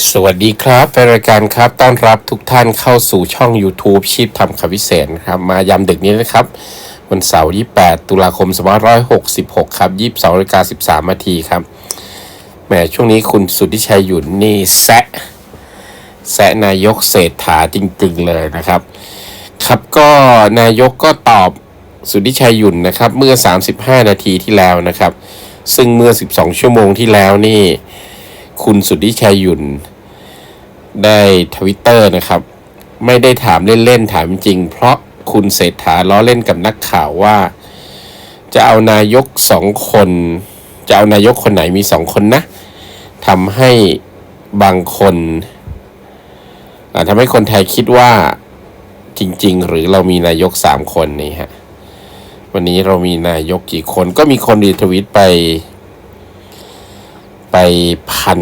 สวัสดีครับแฟนรายการครับ ต้อนรับทุกท่านเข้าสู่ช่อง YouTube ชีพทำคำวิเศษครับ มายามดึกนี้นะครับ วันเสาร์ที่ 8 ตุลาคม2566 ครับ 22นาฬิกา13นาทีครับแหมช่วงนี้คุณสุทธิชัยหยุ่นนี่แซะ แซะนายกเศรษฐาจริง ๆ เลยนะครับ ครับก็นายกก็ตอบสุทธิชัยหยุ่นนะครับ เมื่อ 35 นาทีที่แล้วนะครับ ซึ่งเมื่อ 12 ชั่วโมงที่แล้วนี่ คุณสุทธิชัยหยุนได้ทวิตเตอร์นะครับ ไม่ได้ถามเล่นๆถามจริง เพราะคุณเศรษฐาล้อเล่นกับนักข่าวว่า จะเอานายกสองคน จะเอานายกคนไหนมีสองคนนะทำให้บางคนอ่าทำให้คนไทยคิดว่าจริง ๆ หรือเรามีนายกสามคนนี่ฮะวันนี้เรามีนายกกี่คนก็มีคนรีทวิตไป ไปพัน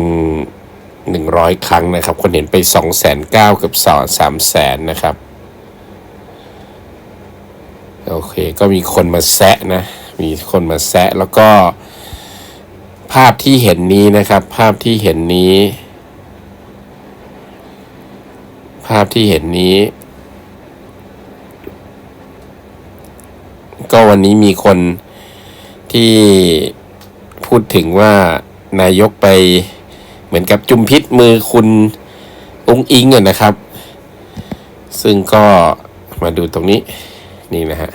หนึ่งร้อยครั้งนะครับ คนเห็นไปสองแสนเก้ากับสองสามแสนนะครับ โอเค ก็มีคนมาแซะนะ มีคนมาแซะแล้วก็ ภาพที่เห็นนี้นะครับ ภาพที่เห็นนี้ ภาพที่เห็นนี้ ก็วันนี้มีคนที่พูดถึงว่า นายกไปเหมือนกับจุมพิษมือคุณองอิงอะนะครับ ซึ่งก็มาดูตรงนี้นี่นะฮะ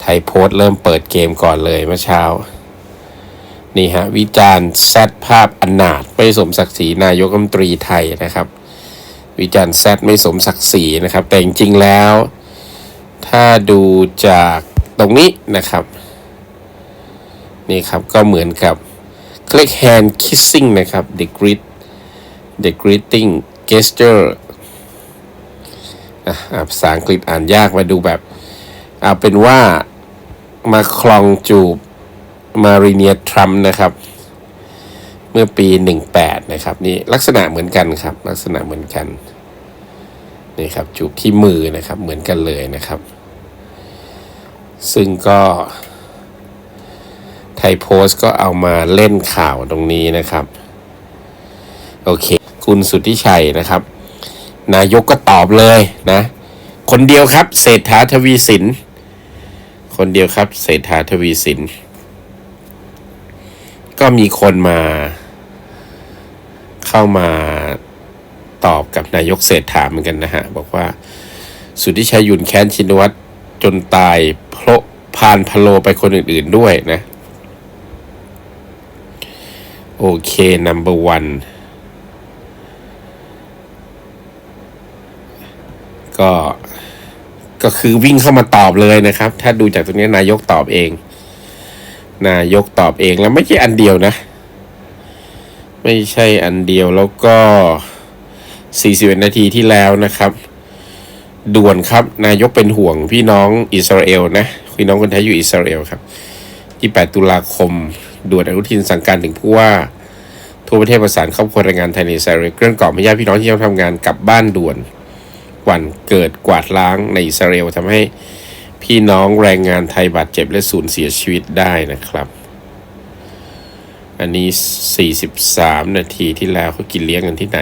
ไทยโพสต์เริ่มเปิดเกมก่อนเลยเมื่อเช้า นี่ฮะ วิจารณ์แซดภาพอนาถไม่สมศักดิ์ศรีนายกรัฐมนตรีไทยนะครับ วิจารณ์แซดไม่สมศักดิ์ศรีนะครับ แต่จริงๆแล้ว ถ้าดูจากตรงนี้นะครับ นี่ครับก็เหมือนกับ คลิก hand kissing นะครับ the greet the greeting gesture อะอะภาษาอังกฤษอ่านยากมาดูแบบเอาเป็นว่ามาคลองจูบมารีเนียทรัมป์นะครับ เมื่อปี 18 นะครับ นี่ลักษณะเหมือนกันครับ ลักษณะเหมือนกันนี่ครับจูบที่มือนะครับเหมือนกันเลยนะครับ ซึ่งก็ ไทยโพสต์ก็เอามาเล่นข่าวตรงนี้นะครับ โอเค คุณสุทธิชัยนะครับ นายกก็ตอบเลยนะ คนเดียวครับ เศรษฐาทวีสิน คนเดียวครับ เศรษฐาทวีสิน ก็มีคนมา เข้ามาตอบกับนายกเศรษฐาเหมือนกันนะฮะ บอกว่า สุทธิชัยยุ่นแค้นชินวัตรจนตายเพราะพานพะโลไปคนอื่น ๆด้วยนะ โอเค number one ก็ก็คือวิ่งเข้ามาตอบเลยนะครับ ถ้าดูจากตรงนี้นายกตอบเอง นายกตอบเองแล้วไม่ใช่อันเดียวนะ ไม่ใช่อันเดียวแล้วก็41นาทีที่แล้วนะครับ ด่วนครับ นายกเป็นห่วงพี่น้องอิสราเอลนะพี่น้องคนไทยอยู่อิสราเอลครับ 28 ตุลาคม ด่วนอนุทินสั่งการถึงผู้ว่าทั่วประเทศประสานครอบครัวแรงงานไทยในอิสราเอลเกลื่อนกล่อมให้ญาติพี่น้องที่ต้องทำงานกลับบ้านด่วนหวันเกิดกวาดล้างในอิสราเอลทำให้พี่น้องแรงงานไทยบาดเจ็บและสูญเสียชีวิตได้นะครับ อันนี้ 43 นาทีที่แล้วเขากินเลี้ยงกันที่ไหน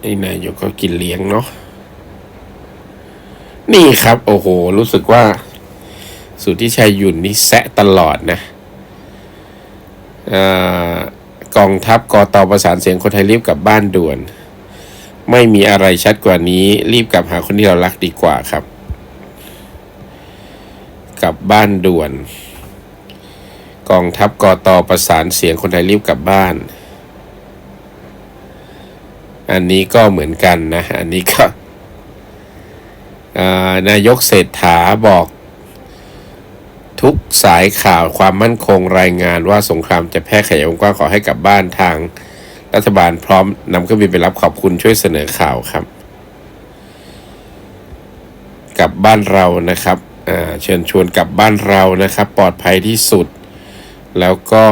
ไอ้นายกก็กินเลี้ยงเนาะนี่ครับ โอ้โห รู้สึกว่า สุทธิชัยหยุ่นนี่แซะตลอดนะอากองทัพกอตอประสานเสียงคนไทยรีบกลับบ้านด่วน ไม่มีอะไรชัดกว่านี้ รีบกลับหาคนที่เรารักดีกว่าครับ กลับบ้านด่วน กองทัพกอตอประสานเสียงคนไทยรีบกลับบ้าน อันนี้ก็เหมือนกันนะ อันนี้ก็นายกเศรษฐาบอก ทุกสายข่าวความมั่นคงรายงานว่าสงครามจะแพร่ขยายวงกว้างขอให้กลับบ้านทางรัฐบาลพร้อมนำเครื่องบินไปรับขอบคุณช่วยเสนอข่าวครับ กลับบ้านเรานะครับเชิญชวนกลับบ้านเรานะครับ ปลอดภัยที่สุด แล้วก็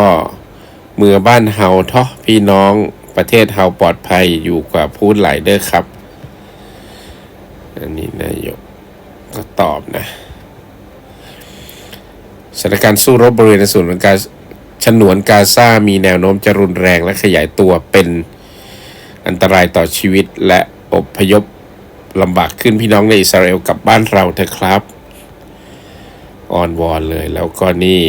เมื่อบ้านเฮาท่อพี่น้องประเทศเฮาปลอดภัยอยู่กว่าพูดหลายเด้อครับ อันนี้นายกก็ตอบนะ สถานการณ์สู้รบบริเวณในส่วนของการฉนวนกาซามีแนวโน้มจะรุนแรงและขยายตัวเป็นอันตรายต่อชีวิตและอบพยพลำบากขึ้นพี่น้องในอิสราเอลกลับบ้านเราเถอะครับออนวอนเลยแล้วก็นี่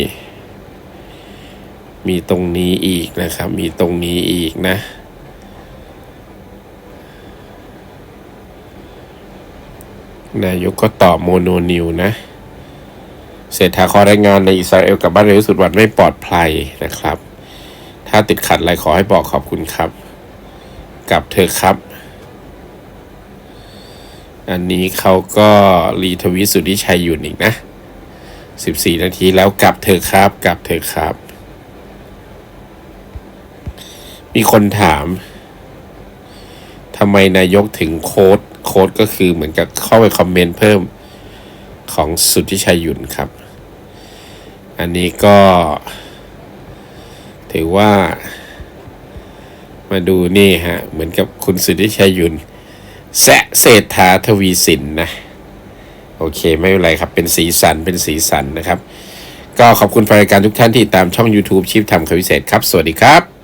มีตรงนี้อีกนะครับ มีตรงนี้อีกนะ นายกก็ตอบโมโนนิวนะ เศรษฐาขอรายงานในอิสราเอลกลับบ้านเร็วที่สุดวันไม่ปลอดภัยนะครับ ถ้าติดขัดอะไรขอให้บอกขอบคุณครับ กลับเธอะครับ อันนี้เขาก็รีทวิตสุทธิชัยอยู่อีกนะ 14 นาทีแล้วกลับเธอะครับ กลับเธอะครับ มีคนถามทำไมนายกถึงโค้ดโค้ดก็คือเหมือนกับเข้าไปคอมเมนต์เพิ่ม ของสุทธิชัยหยุ่นครับ อันนี้ก็ ถือว่า มาดูนี่ฮะ เหมือนกับคุณสุทธิชัยยุนแซะเศรษฐาทวีสินนะ โอเค ไม่เป็นไรครับ เป็นสีสันเป็นสีสันนะครับ ก็ขอบคุณแฟนรายการทุกท่านที่ตามช่อง YouTube ชิปทำคำพิเศษครับ สวัสดีครับ